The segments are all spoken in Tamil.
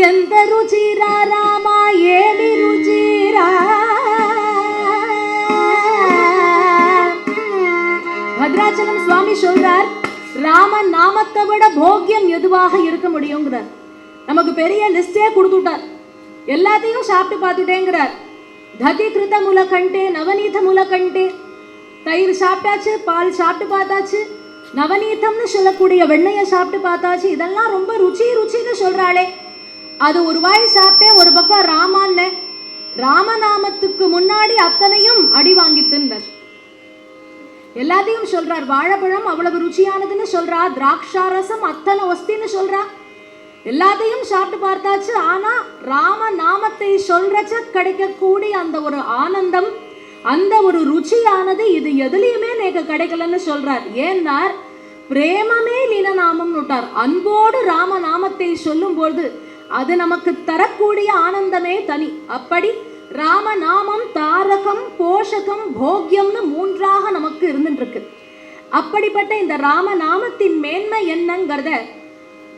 ఎంత రుచిరా రామా ఏమి రుచిరా பத்ராச்சலம் சுவாமி சொல்றார் ராம நாமத்தை விட போக்கியம் எதுவாக இருக்க முடியுங்கிறார் நமக்கு பெரிய லிஸ்டே கொடுத்துட்டார் எல்லாத்தையும் சாப்பிட்டு பார்த்துட்டேங்கிறார் ததி கிருத முலக்கண்டே நவநீத முலக்கண்டே தயிர் சாப்பிட்டாச்சு பால் சாப்பிட்டு பார்த்தாச்சு நவநீதம்னு சொல்லக்கூடிய வெண்ணெயை சாப்பிட்டு பார்த்தாச்சு இதெல்லாம் ரொம்ப ருச்சி ருச்சின்னு சொல்றாளே அது ஒரு வாய் சாப்பிட்டேன் ஒரு பக்கம் ராமான்னு ராமநாமத்துக்கு முன்னாடி அத்தனையும் அடி வாங்கி தின்னர். எல்லாத்தையும் சொல்றார். வாழைப்பழம் அவ்வளவு ருச்சியானதுன்னு சொல்றா. திராட்சா ரசம் அத்தனை ஒஸ்தின்னு சொல்றா. எல்லாத்தையும் சாப்பிட்டு பார்த்தாச்சு. ஆனா ராம நாமத்தை சொல்றச்ச கிடைக்கக்கூடிய அந்த ஒரு ஆனந்தம் அந்த ஒரு ருச்சியானது இது எதுலையுமே நேக்கு கிடைக்கலன்னு சொல்றார். ஏன்னார் பிரேமமே லீலநாமம் விட்டார் அன்போடு ராம நாமத்தை சொல்லும்போது அது நமக்கு தரக்கூடிய ஆனந்தமே தனி. அப்படி ராமநாமம் தாரகம் போஷகம் போக்யம்னு மூன்றாக நமக்கு இருந்துட்டு அப்படிப்பட்ட இந்த ராமநாமத்தின் மேன்மை என்னங்கிறத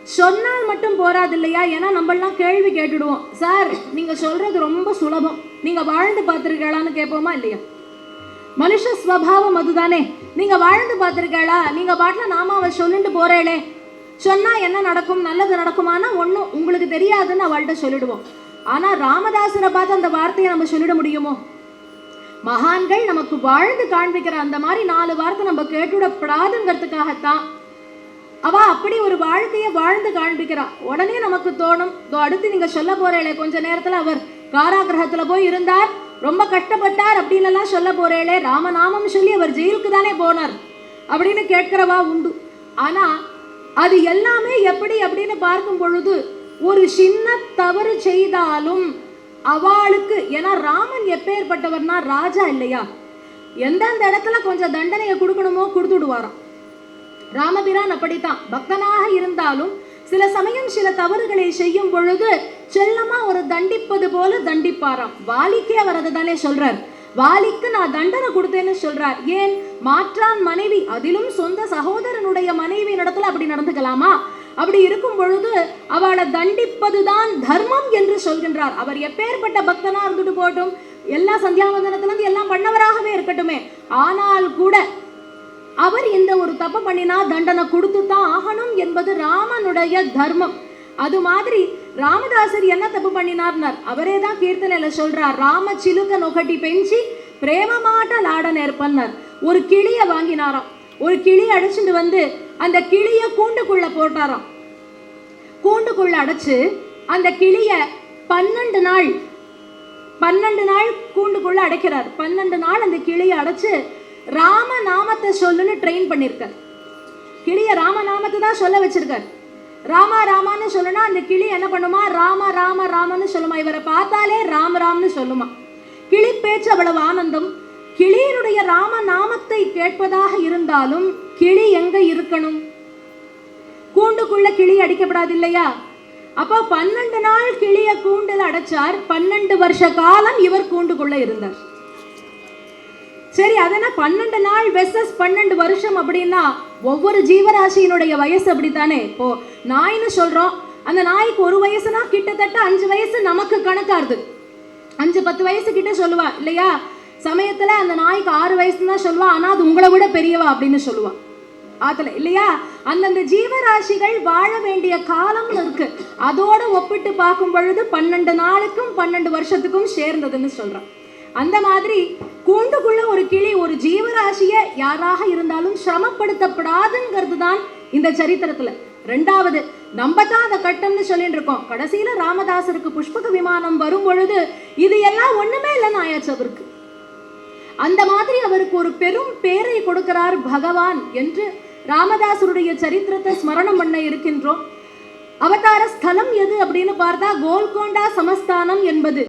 சொன்னால் மட்டும் போராது இல்லையா? ஏன்னா நம்மளாம் கேள்வி கேட்டுடுவோம். சார் நீங்க சொல்றது ரொம்ப சுலபம். நீங்க வாழ்ந்து பார்த்திருக்கீங்களான்னு கேட்போமா இல்லையா? மனுஷ ஸ்வபாவம் அதுதானே. நீங்க வாழ்ந்து பார்த்திருக்கீங்களா? நீங்க நாம நாமாவை சொல்லிட்டு போறேளே. சொன்னால் என்ன நடக்கும்? நல்லது நடக்குமானா ஒன்றும் உங்களுக்கு தெரியாதுன்னு அவள்கிட்ட சொல்லிடுவோம். ஆனால் ராமதாசரை பார்த்து அந்த வார்த்தையை நம்ம சொல்லிட முடியுமோ? மகான்கள் நமக்கு வாழ்ந்து காண்பிக்கிற அந்த மாதிரி நாலு வார்த்தை நம்ம கேட்டுவிடப்படாதுங்கிறதுக்காகத்தான். அவ அப்படி ஒரு வாழ்க்கையை வாழ்ந்து காண்பிக்கிறா. உடனே நமக்கு தோணும் இதோ அடுத்து நீங்க சொல்ல போறேளே கொஞ்ச நேரத்துல அவர் காராகிரகத்துல போய் இருந்தார். ரொம்ப கஷ்டப்பட்டார் அப்படின்னு எல்லாம் சொல்ல போறேளே ராமநாமம் சொல்லி அவர் ஜெயிலுக்கு தானே போனார். அப்படின்னு கேட்கிறவா உண்டு. ஆனா அது எல்லாமே எப்படி அப்படின்னு பார்க்கும் பொழுது ஒரு சின்ன தவறு செய்தாலும் அவளுக்கு ஏன்னா ராமன் எப்பேற்பட்டவர்னா ராஜா இல்லையா? எந்தெந்த இடத்துல கொஞ்சம் தண்டனையை கொடுக்கணுமோ கொடுத்துடுவாராம். ராமபிரான் அப்படித்தான். பக்தனாக இருந்தாலும் சில சமயம் சில தவறுகளை செய்யும் பொழுது செல்லமா ஒரு தண்டிப்பது போல தண்டிப்பாராம். வாலிக்கே அவர் அதை தானே சொல்றார். வாலிக்கு நான் தண்டனை கொடுத்தேன்னு சொல்றார். ஏன்? மாற்றான் மனைவி அதிலும் சொந்த சகோதரனுடைய மனைவி நடத்துல அப்படி நடந்துக்கலாமா? அப்படி இருக்கும் பொழுது அவளை தண்டிப்பதுதான் தர்மம் என்று சொல்கின்றார். அவர் எப்பேற்பட்ட பக்தனா இருந்துட்டு போட்டும் எல்லா சந்தியாவந்தனத்திலிருந்து எல்லாம் பண்ணவராகவே இருக்கட்டுமே. ஆனால் கூட அவர் இந்த ஒரு தப்பு பண்ணினா தண்டனை கொடுத்து தான் ஆகணும் என்பது ராமனுடைய தர்மம். அது மாதிரி ராமதாசர் என்ன தப்பு பண்ணினார்னார்? அவரே தான் கீர்த்தனையில சொல்றார் ராம சிலுக்க நொகட்டி பெஞ்சி பிரேமமாட்ட லாட நேர்பன்னார் ஒரு கிளிய வாங்கினாராம். ஒரு கிளி அடிச்சுட்டு வந்து அந்த கிளியை கூண்டுக்குள்ள போட்டாராம். கூண்டுக்குள்ள அடைச்சு அந்த கிளிய பன்னெண்டு நாள் பன்னெண்டு நாள் கூண்டுக்குள்ள அடைக்கிறார். பன்னெண்டு நாள் அந்த கிளியை அடைச்சு ராம நாமத்தை சொல்லுன்னு ட்ரெயின் பண்ணியிருக்கார் கிளிய ராம நாமத்தை தான் சொல்ல வச்சிருக்கார். ராமா ராமான்னு சொல்லுனா அந்த கிளி என்ன பண்ணுமா? ராம ராம ராமன்னு சொல்லுமா. இவரை பார்த்தாலே ராம ராம்னு சொல்லுமா. கிளி பேச்சு அவ்வளவு ஆனந்தம். கிளியினுடைய ராம நாமத்தை கேட்பதாக இருந்தாலும் கிளி எங்க இருக்கணும்? கூண்டுக்குள்ள கிளி அடிக்கப்படாது இல்லையா அப்போ பன்னெண்டு நாள் கிளிய கூண்டில் அடைச்சார். பன்னெண்டு வருஷ காலம் இவர் கூண்டுக்குள்ள இருந்தார். சரி அதனா பன்னெண்டு நாள் வெசஸ் பன்னெண்டு வருஷம் அப்படின்னா ஒவ்வொரு ஜீவராசியினுடைய வயசு அப்படித்தானே? இப்போ நாய்னு சொல்றோம் அந்த நாய்க்கு ஒரு வயசுனா கிட்டத்தட்ட அஞ்சு வயசு நமக்கு கணக்காருது. அஞ்சு பத்து வயசு கிட்ட சொல்லுவா இல்லையா? சமயத்துல அந்த நாய்க்கு ஆறு வயசு தான் சொல்லுவா ஆனா அது உங்களை விட பெரியவா அப்படின்னு சொல்லுவா. ஆத்துல இல்லையா? அந்தந்த ஜீவராசிகள் வாழ வேண்டிய காலம் இருக்கு. அதோட ஒப்பிட்டு பார்க்கும் பொழுது பன்னெண்டு நாளுக்கும் பன்னெண்டு வருஷத்துக்கும் சேர்ந்ததுன்னு சொல்றான் அந்த மாதிரி கூண்டுக்குள்ள ஒரு கிளி ஒரு ஜீவராசிய யாராக இருந்தாலும் சிரமப்படுத்தப்படாதுங்கிறது தான் இந்த சரித்திரத்துல. ரெண்டாவது நம்ம தான் அதை கட்டம்னு சொல்லிட்டு இருக்கோம் கடைசியில ராமதாசருக்கு புஷ்பக விமானம் வரும் பொழுது இது எல்லாம் ஒண்ணுமே இல்லைன்னு ஆயாச்சு அவருக்கு. அந்த மாதிரி அவருக்கு ஒரு பெரும் பேரை கொடுக்கிறார் பகவான் என்று ராமதாசருடைய சரித்திரத்தை ஸ்மரணம் பண்ண இருக்கின்றோம். அவதார ஸ்தலம் எது அப்படின்னு பார்த்தா கோல்கொண்டா சமஸ்தானம் என்பது.